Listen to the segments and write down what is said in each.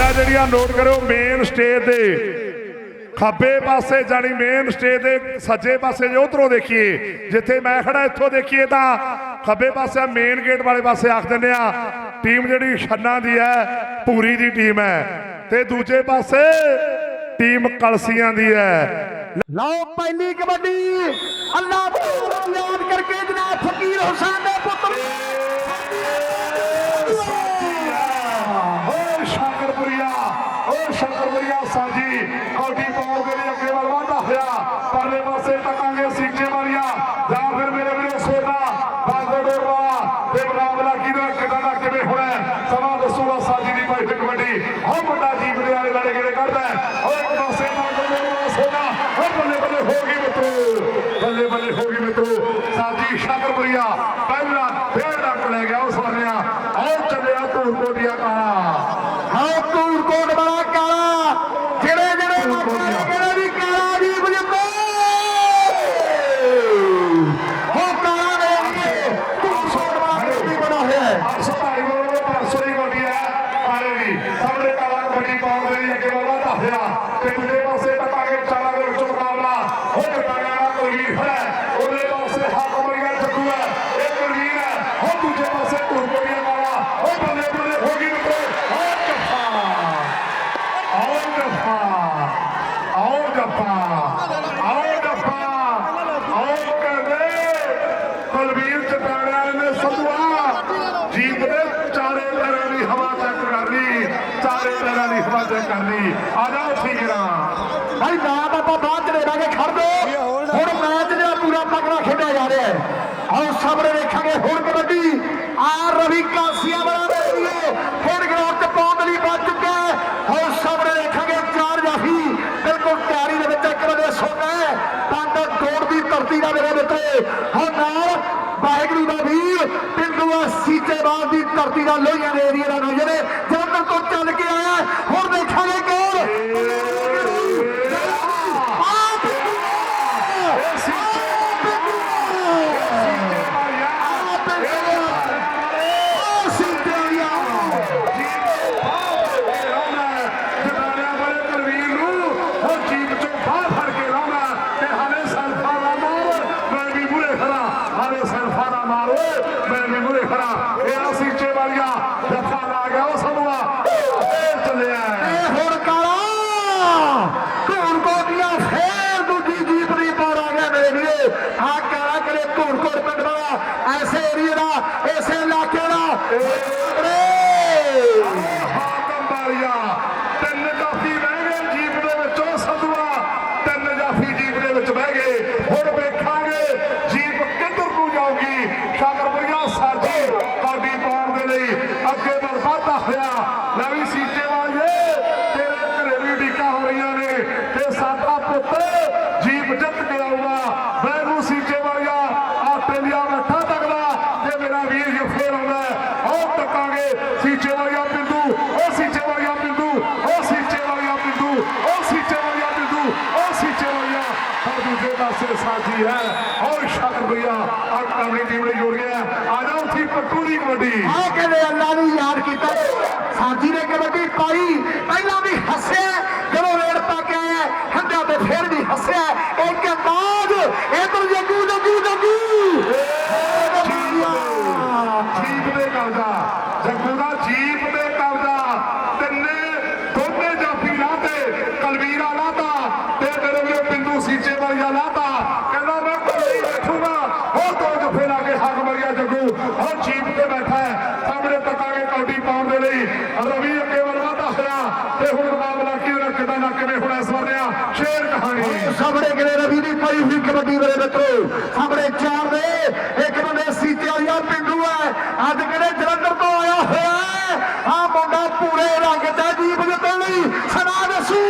ਲਾਈਟਾਂ ਜਿਹੜੀਆਂ ਨੋਟ ਕਰੋ ਮੇਨ ਸਟੇਜ ਦੇ ਖੱਬੇ ਪਾਸੇ ਜਾਨੀ ਮੇਨ ਸਟੇਜ ਦੇ ਸੱਜੇ ਪਾਸੇ ਜੇ ਉਧਰੋਂ ਦੇਖੀਏ, ਜਿੱਥੇ ਮੈਂ ਖੜਾ ਇੱਥੋਂ ਦੇਖੀਏ ਤਾਂ ਖੱਬੇ ਪਾਸੇ ਮੇਨ ਗੇਟ ਵਾਲੇ ਪਾਸੇ ਆਖ ਦਿੰਦੇ ਆ ਟੀਮ ਜਿਹੜੀ ਛੰਨਾ ਦੀ ਹੈ ਪੂਰੀ ਦੀ ਟੀਮ ਹੈ। ਤੇ ਦੂਜੇ ਪਾਸੇ ਟੀਮ ਕਲਸੀਆਂ ਦੀ ਹੈ। ਲਓ ਪਹਿਲੀ ਕਬੱਡੀ, ਅੱਲਾ ਨੂੰ ਯਾਦ ਕਰਕੇ ਜਨਾਬ ਫਕੀਰ ਹੁਸੈਨ ਦੇ ਪੁੱਤਰ। ਹੋਵੇਗਾ ਤੇ ਮੁਕਾਬਲਾ ਕਿਹਦਾ ਕਿਦਾਂ ਦਾ, ਕਿਵੇਂ ਹੋਣਾ ਸਮਾਂ ਦੱਸੂਗਾ ਸਾਡੀ ਦੀ ਬਾਈ ਕਬੱਡੀ ਹੋ ਮੁੰਡਾ ਜੀਵਦੇ ਵਾਲੇ ਲੜੇ ਕਿਹੜੇ ਕਰਦਾ ਹੋ? ਇੱਕ ਪਾਸੇ ਨਾਲ ਗੋਲ ਸੋਨਾ ਹੋ ਬੱਲੇ ਬੱਲੇ ਹੋ ਗਈ ਮਿੱਤਰੋ। ਬੱਲੇ ਬੱਲੇ ਹੋ ਗਈ ਮਿੱਤਰੋ। ਸਾਜੀ ਸ਼ਾਕਰਪੁਰੀਆ, ਪਹਿਲਾ ਫੇਰ ਡੱਕ ਲੈ ਗਿਆ ਉਸ ਮੁੱਕੇਬਾਜ਼ ਦੀ ਧਰਤੀ ਦਾ ਲੋਹੀਆਂ ਦੇ ਏਰੀਆ ਦਾ ਨੌਜਵਾਨ ਜਲੰਧਰ ਤੋਂ ਚੱਲ ਕੇ ਆਇਆ ਹੁਣ ਦੇਖਾਂਗੇ ਕੌਣ? ਗਈ ਹੈ। ਔਰ ਸ਼ੱਕ ਰੁਪਈਆ ਔਰ ਆਪਣੀ ਟੀਮ ਨੇ ਜੋੜ ਗਿਆ ਆ ਜਾਓ ਸੀ ਪੱਟੂ ਦੀ ਕਬੱਡੀ। ਆ ਕਹਿੰਦੇ ਅੱਲਾ ਨੂੰ ਯਾਦ ਕੀਤਾ? ਸਾਜੀ ਨੇ ਕਬੱਡੀ ਪਾਈ, ਪਹਿਲਾਂ ਵੀ ਹੱਸੇ ਭੂਰੇ ਰੰਗ ਦਾ ਜੀਵ ਜਿੱਤਣ ਲਈ ਸਨਾ ਦਸੂ।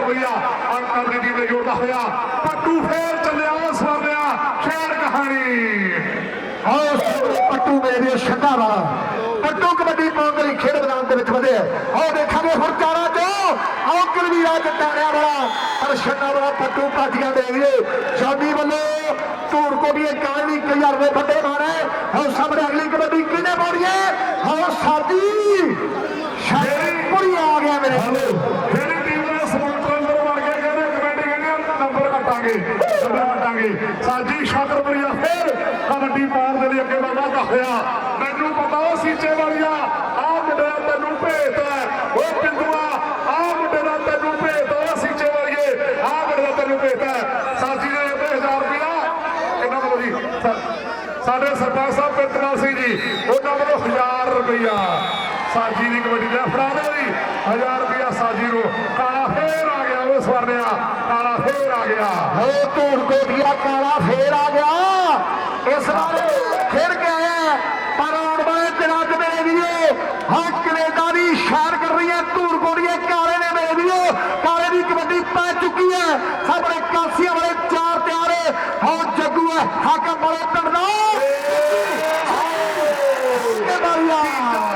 ਜੋੜਦਾ ਹੋਇਆ ਅੰਕਰ ਦੀ ਟੀਮ ਨੇ ਜੋੜਦਾ ਹੋਇਆ। ਪੱਟੂ ਫੇਰ ਚੱਲਿਆ ਸਾਰਿਆ ਖੇਡ ਕਹਾਣੀ। ਆਓ ਪੱਟੂ ਮੇਰੇ ਸ਼ੱਕਾ ਵਾਲਾ ਪੱਟੂ ਕਬੱਡੀ ਪਾਉਣ ਲਈ ਖੇਡ ਮੈਦਾਨ ਦੇ ਵਿੱਚ ਵਧਿਆ ਆਓ ਦੇਖਾਂਗੇ ਹੁਣ ਚਾਰਾ ਚੋ। ਆਓ ਕਲਵੀ ਰਾਜ ਟਾੜਿਆ ਵਾਲਾ। ਪਰ ਸ਼ੱਕਾ ਵਾਲਾ ਪੱਟੂ ਪਾਟੀਆਂ ਦੇ ਗਏ ਸ਼ਾਮੀ ਵੱਲੋਂ ਧੂੜ ਕੋ ਵੀ ਕਾਲੀ ਕਈ ਹਜ਼ਾਰ ਵੱਡੇ ਮਾਰੇ ਆਓ ਸਾਹਮਣੇ ਅਗਲੀ ਕਬੱਡੀ ਕਿਹਨੇ ਪਾਉਣੀ ਹੈ? ਆਓ ਸਾਡੀ ਸ਼ੇਰੀ ਪੁਰੀ ਆ ਗਿਆ ਮੇਰੇ। ਕਰਾਂਗੇ ਸਭਾ ਕਟਾਂਗੇ ਸਾਡੀ ਸ਼ਾਕਰਪੁਰੀਆ ਫਿਰ ਕਬੱਡੀ ਪਾਰ ਦੇ ਲਈ ਅੱਗੇ ਵਾਧਾ ਹੋਇਆ। ਮੈਨੂੰ ਪਤਾ ਸੀਚੇ ਵਾਲੀਆ ਆ ਮੁੰਡਾ ਤੈਨੂੰ ਭੇਜਦਾ ਉਹ ਪਿੰਦੂਆ ਆ ਮੁੰਡੇ ਦਾ ਤੈਨੂੰ ਭੇਜਦਾ ਸੀਚੇ ਵਾਲੀਏ ਆ ਮੁੰਡੇ ਦਾ ਤੈਨੂੰ ਭੇਜਦਾ ਸਾਜੀ ਨੇ 1000 ਰੁਪਇਆ। ਕਿੰਨਾ ਮਤਲਬ ਜੀ ਸਾਡੇ ਸਰਪੰਚ ਸਾਹਿਬ ਪਿੰਦਰਾ ਸਿੰਘ ਜੀ। ਉਹਨਾਂ ਵੱਲੋਂ 1000 ਰੁਪਇਆ। ਸਾਜੀ ਦੀ ਕਬੱਡੀ ਦਾ ਫੜਾ ਦੇ ਬਈ। 1000 ਰੁਪਿਆ ਸਾਜੀ ਨੂੰ। ਕਾਲਾ ਫੇਰ ਆ ਗਿਆ ਉਹ ਸਵਰਨਿਆ। ਕਾਲਾ ਫੇਰ ਆ ਗਿਆ। ਹੋ ਧੂੜ ਕੋਟੀਆ ਕਾਲਾ ਫੇਰ ਆ ਗਿਆ। ਇਸ ਵਾਰ ਖੇਡ ਕੇ ਆਇਆ ਪਰ ਆਉਣ ਵਾਲੇ ਦਿਨਾਂ 'ਚ ਮੇਰੇ ਵੀਰੇ ਹਾਂ ਕੈਨੇਡਾ ਦੀ ਸ਼ਾਨ ਕਰ ਰਹੀ ਹੈ। ਧੂੜ ਕੋਟੀਆ ਕਾਲੇ ਨੇ ਮੇਰੇ ਵੀਰੇ। ਕਾਲੇ ਦੀ ਕਬੱਡੀ ਪੈ ਚੁੱਕੀ ਹੈ। ਸਾਹਮਣੇ ਕਾਸੀਆਂ ਵਾਲੇ ਚਾਰ ਤਿਆਰ ਹੋ। ਜੱਗੂ ਹੈ। ਹਾਕਮ ਵਾਲੇ ਪਿੰਡ ਕੇ ਬਾਰੀਆ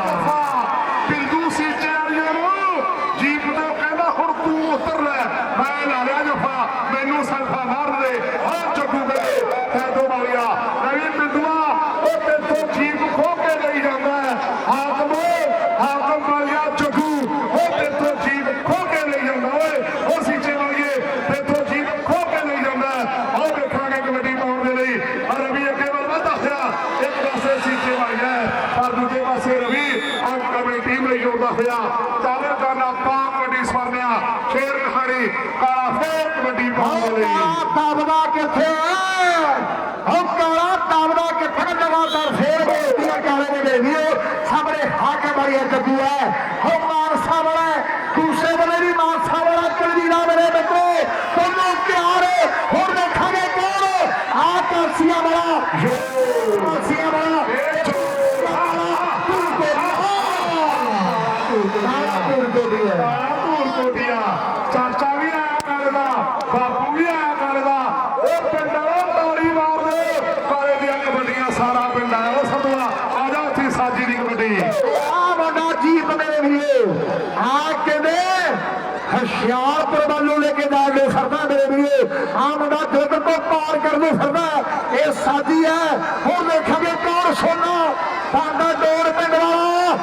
ਕਰਨ ਨੂੰ ਫਿਰਦਾ ਇਹ ਸਾਜੀ ਹੈ। ਹੁਣ ਵੇਖਾਂਗੇ ਕੌਣ ਸੋਨਾ। ਸਾਡਾ ਡੋਰ ਪਿੰਡ ਵਾਲਾ।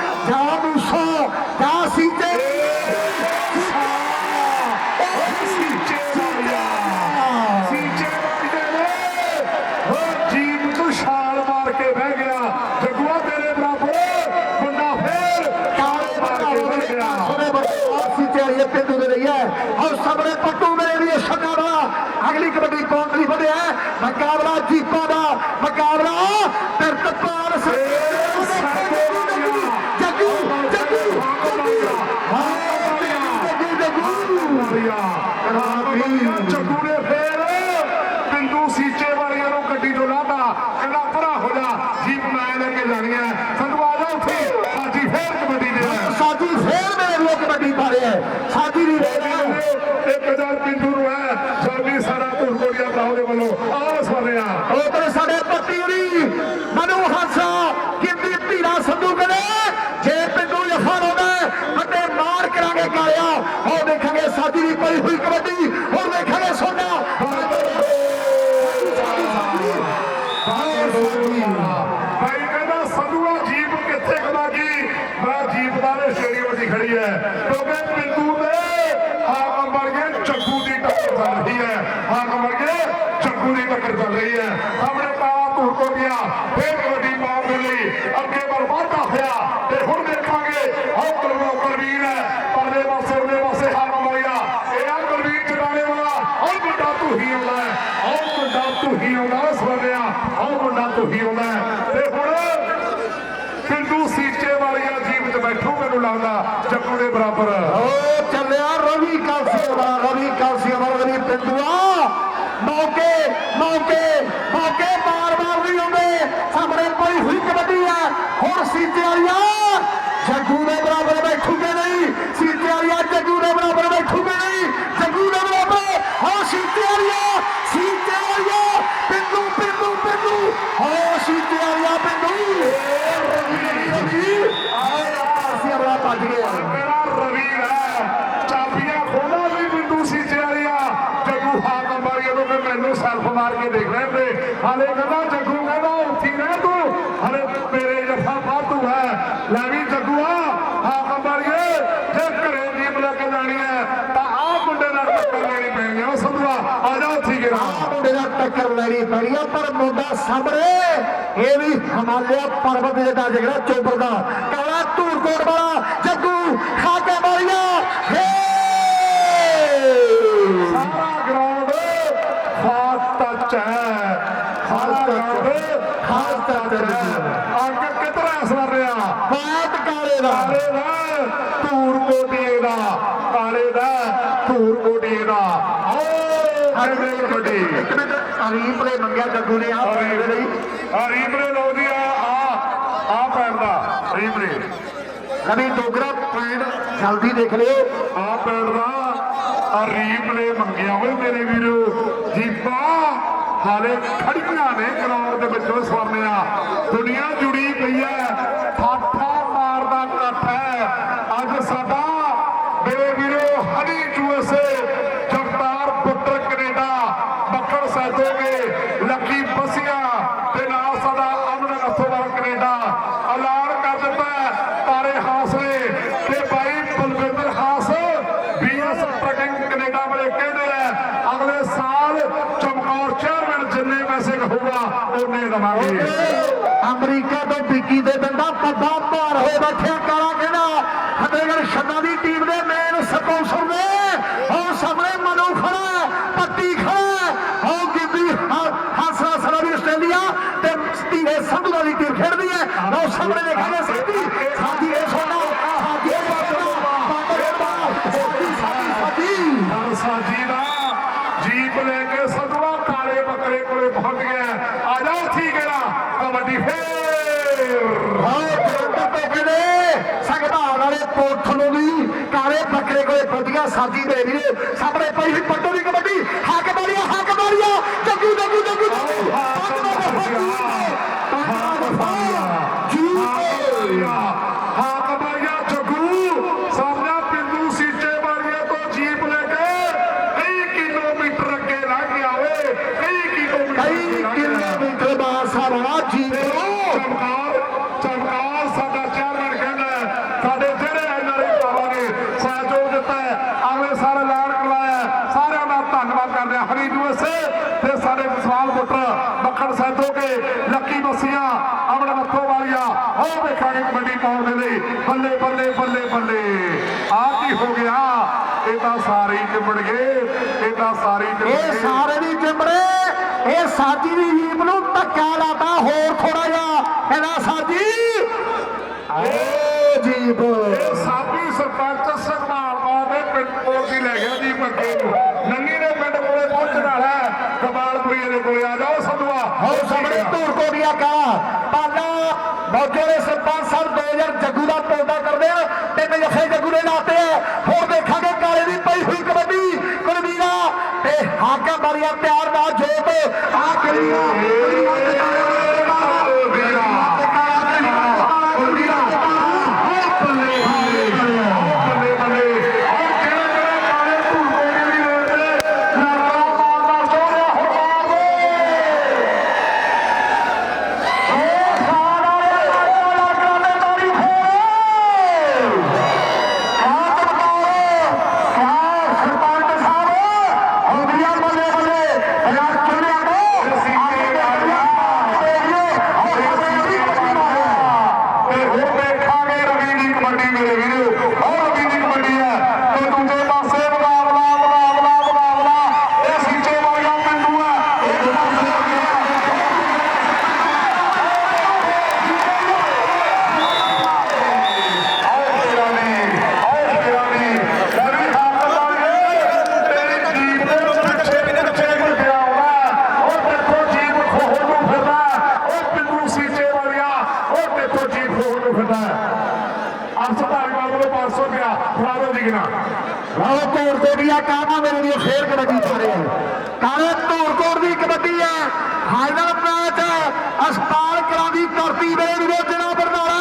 ਪਹਿਲੀ ਕਬੱਡੀ ਕੌਣ ਲਈ ਵਧਿਆ ਮੁਕਾਬਲਾ ਜੀਪਾ ਦਾ ਮੁਕਾਬਲਾ ਤਰਤਪਾਲ ਸਿੰਘ। সাথী পরিফুল কমিটি পূর্বে খেলে সোনা ਮੈਨੂੰ ਲੱਗਦਾ ਚੱਕੂ ਦੇ ਬਰਾਬਰ। ਓ ਚੱਲਿਆ ਰਵੀ ਕਾਸੀਆ ਵਾਲਾ ਰਵੀ ਕਾਸੀਆ ਦਾ ਰਵੀ ਪਿੰਡੂਆ ਮੌਕੇ ਮੌਕੇ ਮੌਕੇ ਬਾਰ-ਬਾਰ ਨਹੀਂ ਹੁੰਦੇ ਸਾਹਮਣੇ ਪਈ ਹੋਈ ਕਬੱਡੀ ਆ। ਹੁਣ ਸੀਤੇ ਵਾਲੀਆ ਪੈਣੀਆਂ ਪਰ ਮੁੰਡਾ ਸਾਹਮਣੇ। ਇਹ ਵੀ ਹਿਮਾਲਿਆ ਪਰਬਤ ਜਿਹੜਾ ਜਿਹੜਾ ਚੋਬਰ ਦਾ। ਕਾਲਾ ਧੂਰਕੋਟ ਵਾਲਾ ਜੱਗੂ ਖਾਕੇ ਮਾਰੀਆ। ਹੇ! ਸਾਰਾ ਗਰਾਊਂਡ ਖਾਸ ਟੱਚ ਹੈ। ਸਾਰਾ ਗਰਾਊਂਡ ਖਾਸ ਟੱਚ ਹੈ। ਅੱਗ ਕਿਤਰਾ ਅਸਰ ਰਿਹਾ? ਬਾਤ ਕਾਲੇ ਦਾ। ਕਾਲੇ ਦਾ। ਧੂਰ ਕੋਟੀਏ ਦਾ। ਕਾਲੇ ਦਾ। ਓ ਹਰੇ ਕਬੱਡੀ ਇੱਕ ਮਿੰਟ ਅਰੀਪ ਨੇ ਮੰਗਿਆ ਜੱਗੂ ਨੇ ਆ ਪੈਣ ਦੇ ਲਈ ਆ ਰੀਪਲੇ ਲਾਉਂਦੀ ਆ ਆ ਆ ਪੈਰ ਦਾ ਰੀਪਲੇ ਕਦੀ ਡੋਗਰਾ ਪੈਣ ਜਲਦੀ ਦੇਖ ਲਿਓ। ਆ ਪੈਰ ਦਾ ਆ ਰੀਪਲੇ ਮੰਗਿਆ ਓਏ ਮੇਰੇ ਵੀਰੋ। ਜੀਪਾ ਹਾਲੇ ਖੜੀਆਂ ਨੇ ਗਰਾਊਂਡ ਦੇ ਵਿੱਚੋਂ ਸਵਰਨਿਆ। ਦੁਨੀਆ ਜੁੜੀ ਪਈ ਐ ਠਾਠਾ ਮਾਰਦਾ ਇਕੱਠ ਹੈ ਅੱਜ ਸਾਡਾ ਮੇਰੇ ਵੀਰੋ ਹਨੀ ਯੂਐਸਏ ਜਗਤਾਰ ਪੁੱਤਰ ਕੈਨੇਡਾ ਬੱਕੜ ਸੈਦੋਗੇ ਲੱਕੀ ਬਸੀਆਂ ਤੇ ਨਾਲ ਸਾਡਾ ਅਮਨ ਅਥੋਵਾਲ ਕੈਨੇਡਾ ਐਲਾਨ ਕਰ ਦਿੱਤਾ ਹੈ ਤਾਰੇ ਹਾਸਲੇ ਤੇ ਬਾਈ ਬਲਵਿੰਦਰ ਹਾਸ ਬੀਐਸ ਟਰਕਿੰਗ ਕੈਨੇਡਾ ਵਾਲੇ ਕਹਿੰਦੇ ਆ ਅਗਲੇ ਸਾਲ ਚਮਕੌਰ ਚੇਅਰਮੈਨ ਜਿੰਨੇ ਪੈਸੇ ਹੋਊਗਾ ਉਹਨੇ ਦਵਾਂਗੇ ਅਮਰੀਕਾ ਤੋਂ ਵਿੱਕੀ ਦੇ ਦੰਦਾ ਪੱਦਾ ਭਾਰ ਹੋਏ ਬੈਠਿਆ ਕਾਲਾ ਕਹਿੰਦਾ ਫਤਿਹਗੜ੍ਹ ਛੱਡਾ ਦੀ ਟੀਮ ਦੇ ਮੇਨ ਸਪਾਂਸਰ ਨੇ। ਉਹ ਸਾਹਮਣੇ ਮਨੂ ਖੜਾ ਹੈ, ਪੱਟੀ ਖੜਾ ਉਹ ਗਿੱਦੀ ਹਾਸਰਾ ਸਰਾ ਵੀ ਆਸਟ੍ਰੇਲੀਆ ਤੇ ਸਟੀਵੇ ਸੰਧੂ ਵਾਲੀ ਟੀਮ ਖੇਡਦੀ ਹੈ। ਉਹ ਸਾਹਮਣੇ ਦੇਖਾਂਗੇ ਸਾਡੀ ਸਾਡੀ ਇਹ ਬਾਤਰਾ ਬਾਤਰੇ ਬਾਤ ਸਾਡੀ ਸਾਡੀ ਸਾਡੀ ਹਰ ਸਾਜੀ ਦਾ ਜੀਪ ਲੈ ਕੇ ਸਦਵਾ ਕਾਲੇ ਬੱਕਰੇ ਕੋਲੇ ਪਹੁੰਚ ਗਿਆ ਆ ਜਾਓ ਠੀਕ ਹੈ ਨਾ ਕਬੱਡੀ ਫੇਰ ਹਾਂ ਜਲੰਧਰ ਤੋਂ ਕਹਿੰਦੇ ਸੰਗਤਾਨ ਵਾਲੇ ਪੋਥ ਨੂੰ ਵੀ ਕਾਲੇ ਬੱਕਰੇ ਕੋਲੇ ਪਹੁੰਚੀਆਂ ਸਾਜੀ ਦੇ ਵੀਰੇ। ਸਾਹਮਣੇ ਪਈ ਹੋਈ ਪੱਟੋ ਦੀ ਕਬੱਡੀ। ਹੱਕ ਮਾਰੀਆ ਹੱਕ ਮਾਰੀਆ। ਜੱਗੂ ਜੱਗੂ ਜੱਗੂ। ਜੱਗੂ ਪੰਜ ਦਾ ਦਫਾ ਪੰਜ ਦਾ ਦਫਾ ਜੀ ਹਾਂ ਕਬਾਇਆ ਜੱਗੂ ਸਾਹਮਣਾ ਪਿੰਦੂ ਸੀਚੇ ਵਾਲੀਏ ਤੋਂ ਜੀਪ ਲੈ ਕੇ ਕਈ ਕਿਲੋਮੀਟਰ ਅੱਗੇ ਲੰਘ ਗਿਆ ਓਏ ਕਈ ਕਿਲੋਮੀਟਰ ਕਈ ਅੱਗੇ ਲੰਘ ਗਿਆ। ਕਿਲੋਮੀਟਰ ਬਾਅਦ ਸਾਰਾ ਜੀ ਚਮਕਾਰ ਚਮਕਾਰ ਸਾਡਾ ਚੇਅਰਮੈਨ ਕਹਿੰਦਾ ਹੈ, ਸਾਡੇ ਜਿਹੜੇ ਐਨਆਰਆਈ ਭਰਾਵਾਂ ਨੇ ਸਹਿਯੋਗ ਦਿੱਤਾ ਹੈ ਅਗਲੇ ਸਾਲ ਐਲਾਨ ਕਰਵਾਇਆ ਹੈ। ਸਾਰਿਆਂ ਦਾ ਧੰਨਵਾਦ ਕਰਦੇ ਹਾਂ ਹਰੀ ਯੂਐਸਏ ਤੇ ਸਾਡੇ ਵਿਸਵਾਲ ਪੁੱਤਰ ਮੱਖਣ ਸੈਦੋ ਕੇ ਲੱਕੀ ਮਸੀਆਂ ਅਮਨ ਮੱਥੋ ਵਾਲੀਆ ਉਹ ਵੇਖਾਂਗੇ ਕਬੱਡੀ ਪਾਉਣ ਦੇ ਲਈ ਬੱਲੇ ਬੱਲੇ ਬੱਲੇ ਬੱਲੇ ਆ ਕੀ ਹੋ ਗਿਆ ਇਹ ਤਾਂ ਸਾਰੇ ਹੀ ਚਿੰਬੜ ਗਏ ਇਹ ਤਾਂ ਸਾਰੇ ਇਹ ਸਾਰੇ ਦੀ ਚਿੰਬੜੇ ਇਹ ਸਾਜੀ ਦੀ ਜੀਪ ਨੂੰ ਧੱਕਾ ਲਾਤਾ ਹੋਰ ਥੋੜਾ ਜਿਹਾ। ਕਹਿੰਦਾ ਸਾਜੀ। ਸਗਮਾਲਪੁਰ ਦੇ ਪਿੰਡ ਕੋਲ ਦੀ ਲੈ ਗਿਆ ਜੀ ਮੱਕੇ ਨੂੰ ਨੰਗੀ ਦੇ ਪਿੰਡ ਕੋਲੇ ਪਹੁੰਚਣ ਵਾਲਾ ਕਮਾਲਪੁਰੀ ਦੇ ਕੋਲੇ ਆ ਜਾਓ ਸੰਧਵਾ ਹੋ ਸਾਹਮਣੇ ਧੂਰ ਕੋਟੀਆ ਕਾ ਪਾਲਾ ਮੌਜੋ ਦੇ ਸਰਪੰਚ ਸਾਹਿਬ 2000 ਜੱਗੂ ਦਾ ਪੌਦਾ ਕਰਦੇ ਆ। ਤਿੰਨ ਜੱਫੇ ਜੱਗੂ ਦੇ ਨਾਤੇ ਆ ਹੋਰ ਦੇਖਾਂਗੇ ਕਾਲੇ ਦੀ ਪਈ ਹੋਈ ਕਬੱਡੀ ਕੁਲਵੀਰਾ ਤੇ ਹਾਕਾ ਮਾਰੀਆ ਪਿਆਰ ਨਾਲ ਜੋਤ ਆ ਕਲੀਆਂ ਕਲੀਆਂ ਤੇ ਕਾਲੇ ਵਾਲੇ ਦਾ ਵੀਰਾ ਕੁਲਵੀਰਾ ਬੱਲੇ ਬੱਲੇ ਬੱਲੇ ਉਹ ਕਿਹੜੇ ਕਿਹੜੇ ਕਾਲੇ ਧੂੜ ਕੋਲੇ ਦੀ ਰੇਡ ਤੇ ਲੜਕਾ ਮਾਰਦਾ ਸੋਹਣਾ ਹੁਣ ਮਾਰ ਦੋ ਤੇ ਹੁਣ ਦੇਖਾਂਗੇ ਰਵੀ ਦੀ ਕਬੱਡੀ ਮੇਰੇ ਵੀਰੋ ਉਹ ਰਵੀ ਦੀ ਕਬੱਡੀ ਹੈ ਤੇ ਦੂਜੇ ਪਾਸੇ ਮੁਕਾਬਲਾ ਮੁਕਾਬਲਾ ਮੁਕਾਬਲਾ ਇਹ ਸੀਚੇ ਵਾਲੀਆ ਪਿੰਡੂ ਹੈ ਇੱਕ ਪਾਸੇ ਆਓ ਸ਼ੇਰਾਨੀ ਆਓ ਸ਼ੇਰਾਨੀ ਲੜੀ ਹੱਥ ਲਾਗੇ ਤੇਰੀ ਜੀਪ ਦੇ ਪਿੱਛੇ ਪਿੱਛੇ ਗੁੱਟਿਆ ਆਉਂਦਾ ਉਹ ਦੇਖੋ ਜੀਪ ਖੋਹ ਨੂੰ ਫਿਰਦਾ ਉਹ ਪਿੰਡੂ ਸੀਚੇ ਵਾਲਿਆ ਉਹ ਦੇਖੋ ਜੀਪ ਖੋਹ ਨੂੰ ਫਿਰਦਾ ਅਫਸਰ ਧਾਰੀਵਾਲ ਵੱਲੋਂ 500 ਰੁਪਇਆ ਫਰਾਰੋ ਦੀ ਗਿਣਾ। ਲਓ ਧੂਰ ਕੋਟੀਆ ਕਾਹਨਾ ਮੇਰੇ ਦੀ ਫੇਰ ਕਬੱਡੀ ਪਾ ਰਹੇ ਆ ਕਾਲੇ ਧੂਰ ਕੋਟ ਦੀ ਕਬੱਡੀ ਹੈ? ਫਾਈਨਲ ਮੈਚ ਅਸਪਾਲ ਕਲਾਂ ਦੀ ਧਰਤੀ ਵੇਲੇ ਵੀਰੋ ਜਨਾ ਬਰਨਾਲਾ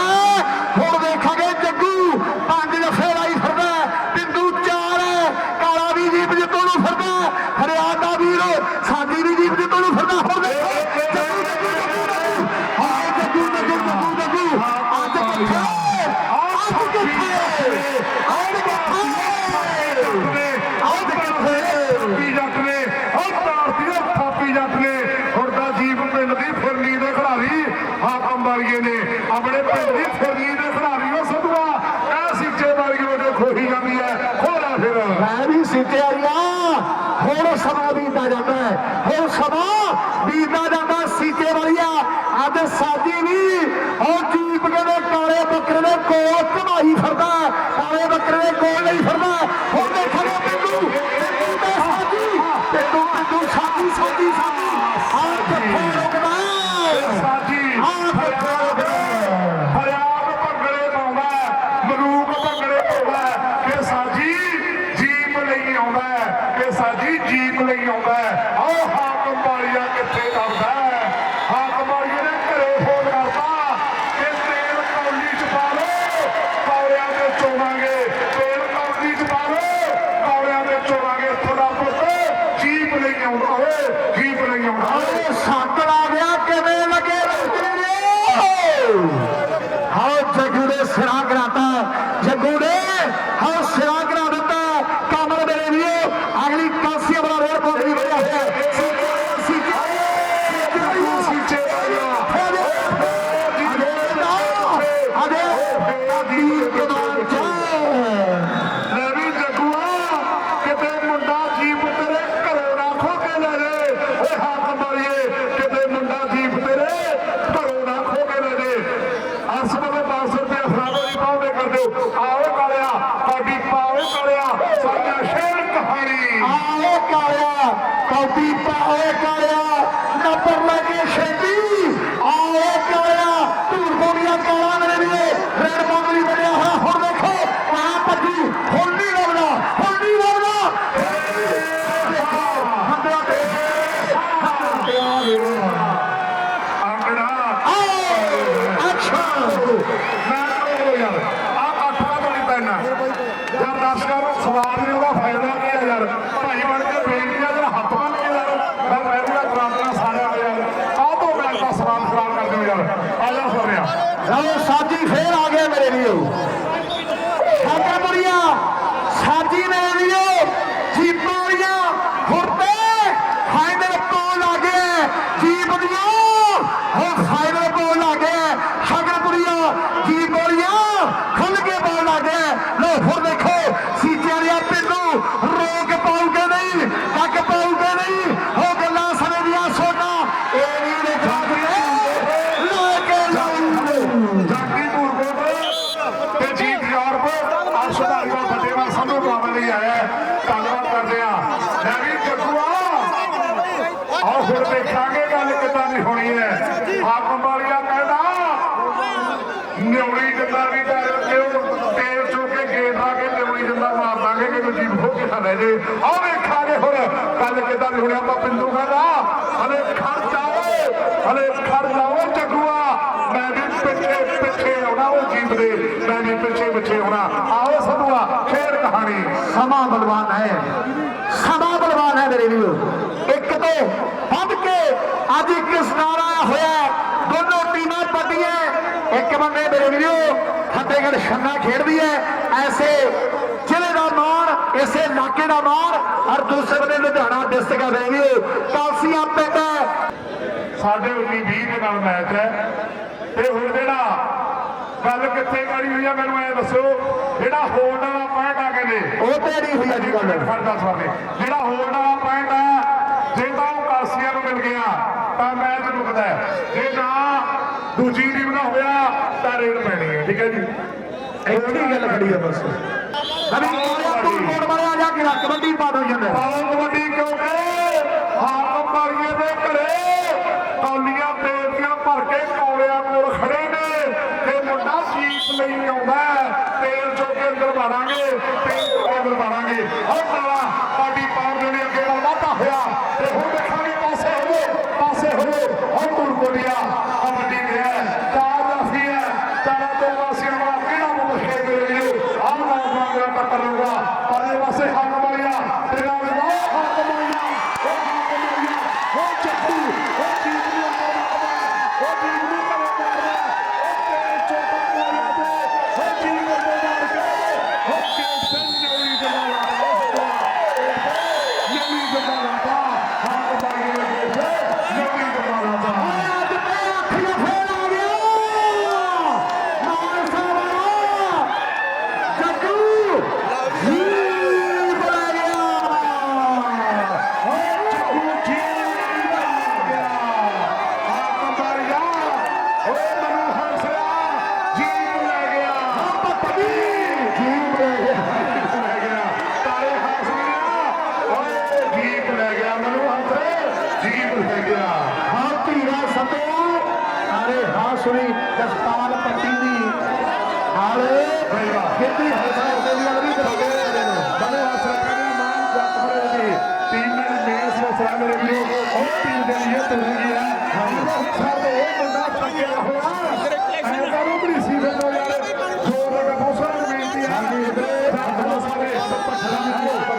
ਹੁਣ ਦੇਖਾਂਗੇ ਜੱਗੂ ਪੰਜ ਜਫੇ ਲਾਈ ਫਿਰਦਾ ਹੈ, ਬਿੰਦੂ ਚਾਰ ਹੈ, ਕਾਲਾ ਵੀ ਜੀਪ ਜਿੱਤੋਂ ਨੂੰ ਫਿਰਦਾ ਹੈ, ਹਰਿਆਣਾ ਵੀਰ ਸਾਡੀ ਵੀ ਜੀਪ ਜਿੱਤੋਂ ਨੂੰ ਫਿਰਦਾ ਹੁਣ ਦੇਖੋ ਜੱਗੂ ਜੱਗੂ ਜੱਗੂ ਜੱਗੂ ਹਾਂ ਜੱਗੂ ਜੱਗੂ ਜੱਗੂ ਜੱਗੂ ਅੱਜ ਕਿੱਥੇ ਅੱਜ ਕਿੱਥੇ ਅੱਜ ਕਿੱਥੇ ਨੇ ਅੱਜ ਕਿੱਥੇ ਥਾਪੀ ਜੱਟ ਨੇ ਉਹ ਤਾਰਤੀ ਉਹ ਥਾਪੀ ਜੱਟ ਨੇ ਹੁਣ ਤਾਂ ਨੇ ਆਪਣੇ ਪਿੰਡ ਦੀ ਫਿਰਨੀ ਦੇ ਖਿਡਾਰੀ ਉਹ ਸਦੂਆ ਇਹ ਸੀਚੇ ਵਾਲੀ ਵਜੋਂ ਖੋਹੀ ਜਾਂਦੀ ਹੈ ਖੋਲਾ ਫਿਰ ਮੈਂ ਵੀ ਸਿੱਟਿਆਰੀਆ ਹੁਣ ਸਮਾਂ ਬੀਤਦਾ ਜਾਂਦਾ ਹੈ ਹੁਣ ਸਮਾਂ ਬੀਤਦਾ ਜਾਂਦਾ ਸੀਤੇ ਵਾਲੀਆ ਅੱਜ ਸਾਜੀ ਵੀ ਉਹ ਜੀਪ ਕਹਿੰਦੇ ਕਾਲੇ ਬੱਕਰੇ ਦੇ ਕੋਲ ਘਮਾਈ ਫਿਰਦਾ। ਕਾਲੇ ਬੱਕਰੇ ਦੇ ਕੋਲ ਨਹੀਂ ਫਿਰਦਾ ਹੁਣ ਦੇਖਾਂਗੇ ਪਿੰਡੂ ਪਿੰਡੂ ਤੇ ਸਾਜੀ ਪਿੰਡੂ ਪਿੰਡੂ ਸਾਜੀ ਸਾਜੀ ਸਾਜੀ ਆ ਕਿੱਥੇ ਰੁਕਦਾ? ਸਾਜੀ ਆ ਕਿੱਥੇ ਰੁਕਦਾ ਹੈ? ਫਰਿਆਦ ਭੰਗੜੇ ਪਾਉਂਦਾ ਹੈ, ਮਲੂਕ ਭੰਗੜੇ ਪਾਉਂਦਾ ਹੈ ਕਿ ਸਾਜੀ ਜੀਪ ਲਈ ਆਉਂਦਾ ਹੈ ਕਿ ਸਾਜੀ ਜੀਪ ਲਈ ਆਉਂਦਾ ਹੈ ਆਓ ਹਾਕਮ ਵਾਲੀਆ ਕਿੱਥੇ ਕਰਦਾ ਹੈ ਹਾਕਮ ਵਾਲੀਏ ਨੇ ਘਰੇ ਫੋਨ ਕਰਤਾ ਕਿ ਤੇਲ ਕੌਲੀ ਚ ਪਾ ਲਓ ਕੌਲਿਆਂ ਦੇ ਚੋਵਾਂਗੇ ਤੇਲ ਕੌਲੀ ਚ ਪਾ ਲਓ ਕੌਲਿਆਂ ਦੇ ਚੋਵਾਂਗੇ ਤੁਹਾਡਾ ਪੁੱਤ ਜੀਪ ਲਈ ਆਉਂਦਾ ਓਏ ਜੀਪ ਲਈ ਆਉਂਦਾ ਓਏ ਆਏ ਸੱਤ ਲਾ ਗਿਆ ਕਿਵੇਂ ਲੱਗੇ ਰੁਕਣੇ ਹਾਂ ਜੱਗੂ ਦੇ ਸਿਰਾ ਕਰਾਤਾ ਜੱਗੂ ਨੇ ਹਾਂ ਸਿਰਾ ਕਰਾ ਦਿੱਤਾ ਕਮਲ ਮੇਰੇ ਵੀਓ ਅਗਲੀ ਕਾਸੀ ਵਾਲਾ ਰੋਡ ਪਹੁੰਚੀ ਵਜਾ ਹੈ ਸੀਚੇ ਵਾਲੀਆ ਲੈ ਵੀ ਜੱਗੂਆ ਕਿਤੇ ਮੁੰਡਾ ਜੀਪ ਤੇਰੇ ਘਰੋਂ ਨਾ ਖੋ ਕੇ ਲੈ ਜੇ ਓਏ ਹੱਥ ਮਾਰੀਏ ਕਿਤੇ ਮੁੰਡਾ ਜੀਪ ਤੇਰੇ ਘਰੋਂ ਨਾ ਖੋ ਕੇ ਲੈ ਜੇ ਅਸ ਕੋਲੇ 500 ਰੁਪਏ ਫਰਾਡੋ ਦੀ ਪਾਉਂਦੇ ਕਰ ਦਿਓ ਆਓ ਕਾਲਿਆ ਤੁਹਾਡੀ ਪਾਓ ਕਾਲਿਆ ਸਾਡਾ ਸ਼ੇਰ ਕਹਾਣੀ ਆਏ ਕਾਲਿਆ ਕੌਪੀ ਪਾਏ ਕਾਲਿਆ ਨੰਬਰ ਲੈ ਕੇ ਛੇਤੀ ਆਏ ਕਾਲਿਆ ਧੂੜ ਪੋੜੀਆਂ ਕਾਲਾ ਮੇਰੇ ਵੀਰੇ ਰੈਡ ਬੋਗਲੀ ਬਣਿਆ ਹੋਇਆ ਹੁਣ ਦੇਖੋ ਆ ਪੱਜੀ ਹੁਣ ਨਹੀਂ ਲੱਗਦਾ ਹੁਣ ਨਹੀਂ ਲੱਗਦਾ ਹੰਦਿਆ ਤੇ ਹੰਦਿਆ ਦੇ ਆਂਗੜਾ ਆਏ ਅੱਛਾ ਮੈਂ ਕਹੋ ਯਾਰ ਆ ਕੱਟ ਕਾ ਬਣੀ ਪੈਣਾ ਯਾਰ ਦਰਸ਼ਕਾਂ ਨੂੰ ਸਵਾਲ ਨਹੀਂ ਉਹਦਾ ਫਾਇਦਾ ਕੀ ਹੈ ਯਾਰ ਭਾਈ ਬਣ ਕੇ ਬੇਨਤੀ ਆ ਜਰਾ ਹੱਥ ਬੰਨ ਕੇ ਯਾਰ ਮੈਂ ਪਹਿਲਾਂ ਕਰਾਉਣਾ ਸਾਰਿਆਂ ਨੂੰ ਯਾਰ ਆਹ ਤੋਂ ਮੈਂ ਦਾ ਸਵਾਲ ਖਰਾਬ ਕਰ ਦਿਓ ਯਾਰ ਆ ਜਾ ਸੁਣਿਆ ਲਓ ਸਾਜੀ ਫੇਰ ਆ ਗਿਆ ਮੇਰੇ ਵੀਰੋ ਸਾਗਰਪੁਰੀਆ ਸਾਜੀ ਮੇਰੇ ਵੀਰੋ ਜੀਪਾਲੀਆਂ ਹੁਰਤੇ ਫਾਈਨਲ ਕੋਲ ਆ ਗਏ ਜੀਪ ਦੀਆਂ ਹੁਣ ਫਾਈਨਲ ਕੋਲ ਆ ਗਏ ਸਾਗਰਪੁਰੀਆ ਜੀਪਾਲੀਆਂ ਖੁੱਲ ਕੇ ਬਾਲ ਆ ਗਏ ਲਓ ਫਿਰ ਦੇਖੋ ਸੀਚਿਆਂ ਦੀਆਂ ਪਿੰਡੂ ਰੋਕ ਪਾਉਗੇ ਨਹੀਂ ਟੱਕ ਪਾਉਗੇ ਨਹੀਂ ਹੋ ਗੱਲਾਂ ਸਮੇਂ ਦੀਆਂ ਸੋਨਾ ਇਹ ਨਹੀਂ ਦੇਖਾ ਲੈ ਕੇ ਲਾਉਂਗੇ ਜਾਗੀ ਧੂਰਕੋਟ ਤੇ ਜੀਤ ਯਾਰ ਕੋ ਆ ਸੁਧਾਰੀ ਦਾ ਵੱਡੇ ਨਾਲ ਸੰਧੂ ਪਾਵਨ ਲਈ ਆਇਆ ਹੈ। ਧੰਨਵਾਦ ਕਰਦੇ ਆ ਲੈ ਵੀ ਜੱਗੂਆ ਆਓ ਫਿਰ ਦੇਖਾਂਗੇ ਗੱਲ ਕਿੱਦਾਂ ਦੀ ਹੋਣੀ ਹੈ ਹਾਕਮ ਵਾਲੀਆ ਕਹਿੰਦਾ ਨਿਉਣੀ ਜੰਦਾ ਵੀ ਕਰ ਕਿਉਂ ਤੇਲ ਚੋ ਕੇ ਗੇਟ ਲਾ ਕੇ ਨਿਉਣੀ ਜੰਦਾ ਮਾਰ ਦਾਂਗੇ ਕਿ ਨਜੀਬ ਹੋ ਕੇ ਨਾ ਲੈ ਜੇ ਆਓ ਵੇਖਾਂਗੇ ਹੁਣ ਗੱਲ ਕਿੱਦਾਂ ਦੀ ਹੋਣੀ ਆਪਾਂ ਬਿੰਦੂ ਹਲੇ ਖੜ ਜਾਓ, ਹਲੇ ਖੜ ਜਾਓ ਜੱਗੂਆ ਮੈਂ ਵੀ ਪਿੱਛੇ ਪਿੱਛੇ ਆਉਣਾ ਉਹ ਜੀਪ ਦੇ। ਮੈਂ ਵੀ ਪਿੱਛੇ ਪਿੱਛੇ ਆਉਣਾ। ਆਓ ਸਦੂਆ ਖੇਡ ਕਹਾਣੀ। ਸਮਾਂ ਬਲਵਾਨ ਹੈ। ਸਮਾਂ ਬਲਵਾਨ ਹੈ ਮੇਰੇ ਵੀਰੋ। ਇੱਕ ਤੋਂ ਵੱਧ ਕੇ ਅੱਜ ਇੱਕ ਸਟਾਰ ਆਇਆ ਹੋਇਆ ਹੈ। ਦੋਨੋਂ ਟੀਮਾਂ ਪੱਟੀਆਂ ਇੱਕ ਬੰਦੇ ਮੇਰੇ ਵੀਰੋ, ਫਤਿਹਗੜ੍ਹ ਛੰਨਾ ਖੇਡਦੀ ਹੈ। ਐਸੇ ਜ਼ਿਲ੍ਹੇ ਦਾ ਮਾਣ ਇਸੇ ਇਲਾਕੇ ਦਾ ਮਾਣ ਔਰ ਦੂਸਰੇ ਬੰਦੇ ਲੁਧਿਆਣਾ ਡਿਸਟ੍ਰਿਕਟ ਹੈ ਮੇਰੇ ਵੀਰੋ ਕਾਲਸੀਆਂ ਪਿੰਡ ਸਾਡੇ 19 20 ਦੇ ਨਾਲ ਮੈਚ ਹੈ। ਤੇ ਹੁਣ ਜਿਹੜਾ ਗੱਲ ਕਿੱਥੇ ਗਾੜੀ ਹੋਈ ਆ ਮੈਨੂੰ ਐ ਦੱਸੋ ਜਿਹੜਾ ਹੋਲਡ ਵਾਲਾ ਪੁਆਇੰਟ ਆ ਕਹਿੰਦੇ। ਉਹ ਤੇ ਨਹੀਂ ਹੋਈ ਅੱਜ ਗੱਲ। ਫੜਦਾ ਸਵਾਲੇ ਜਿਹੜਾ ਹੋਲਡ ਵਾਲਾ ਪੁਆਇੰਟ ਹੈ ਜੇ ਤਾਂ ਉਹ ਕਾਸੀਆਂ ਨੂੰ ਮਿਲ ਗਿਆ ਤਾਂ ਮੈਚ ਰੁਕਦਾ ਜੇ ਨਾ ਦੂਜੀ ਟੀਮ ਦਾ ਹੋਇਆ ਤਾਂ ਰੇਡ ਪੈਣੀ ਹੈ। ਠੀਕ ਹੈ ਜੀ? ਇੱਥੇ ਗੱਲ ਖੜੀ ਹੈ ਬਸ। ਅਭੀ ਮਾਰਿਆ ਕਬੱਡੀ ਪਾ ਦੋ ਜਾਂਦਾ ਪਾਉ ਕਬੱਡੀ ਕਿਉਂਕਿ ਹਾਕਮ ਮਾਰੀਏ ਦੇ ਘਰੇ। ਕੌਲੀਆਂ ਤੇਲੀਆਂ ਭਰ ਕੇ ਕੌਲਿਆਂ ਕੋਲ ਖੜੇ ਨੇ ਤੇ ਮੁੰਡਾ ਜੀਪ ਲਈ ਆਉਂਦਾ ਤੇਲ ਚੋ ਕੇ ਅੰਦਰ ਮਾਰਾਂਗੇ, ਤੇਲ ਚੋ ਕੇ ਅੰਦਰ ਮਾਰਾਂਗੇ। ਹਰ ਤਾਲਾ ਪਾਰਟੀ ਪਾਉਣ ਦੇ ਲਈ ਅੱਗੇ ਵਾਧਾ ਹੋਇਆ। ਤੇ ਹੁਣ ਦੇਖਾਂਗੇ ਪਾਸੇ ਹੋਵੇ ਪਾਸੇ ਹੋਵੇ ਹੁਣ ਤੁਰ ਕੋਲਿਆ ਨਸੀਬ ਹੈ ਗਿਆ ਹਾਤੀਰਾ ਸਤੋ ਸਾਰੇ ਹਾਂ ਸੁਣੀ ਜਸਪਾਲ ਪੱਟੀ ਦੀ ਨਾਲ ਕਿੰਨੀ ਹਸਾਰ ਦੇ ਵੀ ਅਗਲੀ ਬਗੇ ਬਣੇ ਹਸਰਤਾਂ ਦੀ ਮਾਨ ਜੱਟਰੇ ਦੀ ਟੀਮ ਨੇ ਮੈਚ ਵਸਰਾ ਮੇਰੇ ਵੀਰੋ ਉਹ ਟੀਮ ਦੇ ਲਈ ਤੁਰ ਗਈ ਹੈ ਸਾਡੇ ਇਹ ਮੁੰਡਾ ਪੱਕਿਆ ਹੋਇਆ ਐਸਾ ਰੂਪਰੀ ਸੀ ਬੰਦੋ ਯਾਰ ਜੋਰ ਲਗਾ ਬਹੁਤ ਸਾਰੀ ਬੇਨਤੀ ਹੈ ਸਾਡੇ ਸਾਰੇ ਪੱਥਰਾਂ ਦੇ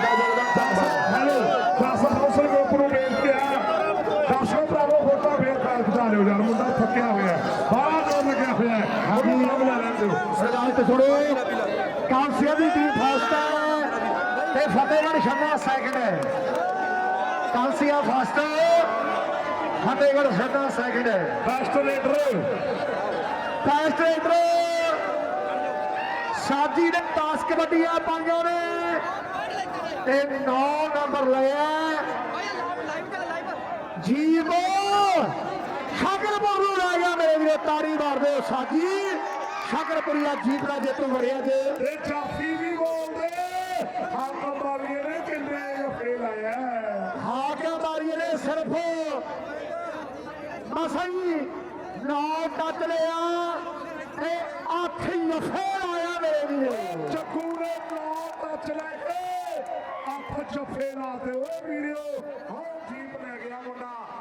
ਦਿਓ ਤੇ ਸੁਣੋ ਕਾਂਸੀਆ ਦੀ ਟੀਮ ਫਸਟ ਹੈ ਤੇ ਫਤਿਹਗੜ੍ਹ ਛੱਡਾ ਸੈਕਿੰਡ ਹੈ। ਕਾਂਸੀਆ ਫਸਟ ਫਤਿਹਗੜ੍ਹ ਛੱਡਾ ਸੈਕਿੰਡ ਹੈ। First leader fast raider Saji ਨੇ 10 ਕਬੱਡੀਆਂ ਪਾਈਆਂ ਨੇ ਤੇ 9 ਨੰਬਰ ਲਿਆ ਜੀਵੋ ਸ਼ਾਕਰਪੁਰ ਨੂੰ ਲੈ ਗਿਆ ਮੇਰੇ ਵੀਰੋ ਤਾੜੀ ਮਾਰਦੇ ਹੋ ਸਾਜੀ। ਸ਼ਾਕਰਪੁਰੀਆ ਜੀਤ ਦਾ ਜੇਤੂ ਵੜਿਆ ਜੇ। ਇਹ ਚਾਫੀ ਵੀ ਬੋਲਦੇ। ਹੱਥ ਮਾਰੀਏ ਨੇ ਕਿੰਨੇ ਫੇਲ ਆਇਆ ਹਾਕਿਆ ਮਾਰੀਏ ਨੇ ਸਿਰਫ ਮਸਾਈ ਨੌ ਟੱਚ ਲਿਆ ਤੇ ਅੱਠ ਨਫੇ ਆਇਆ ਮੇਰੇ ਵੀਰੋ। ਚੱਕੂ ਨੇ ਨੌ ਟੱਚ ਲੈ ਕੇ ਅੱਠ ਜੱਫੇ ਲਾਤੇ ਓਏ ਵੀਰਿਓ ਹਾਂ ਜੀਪ ਲੈ ਗਿਆ ਮੁੰਡਾ।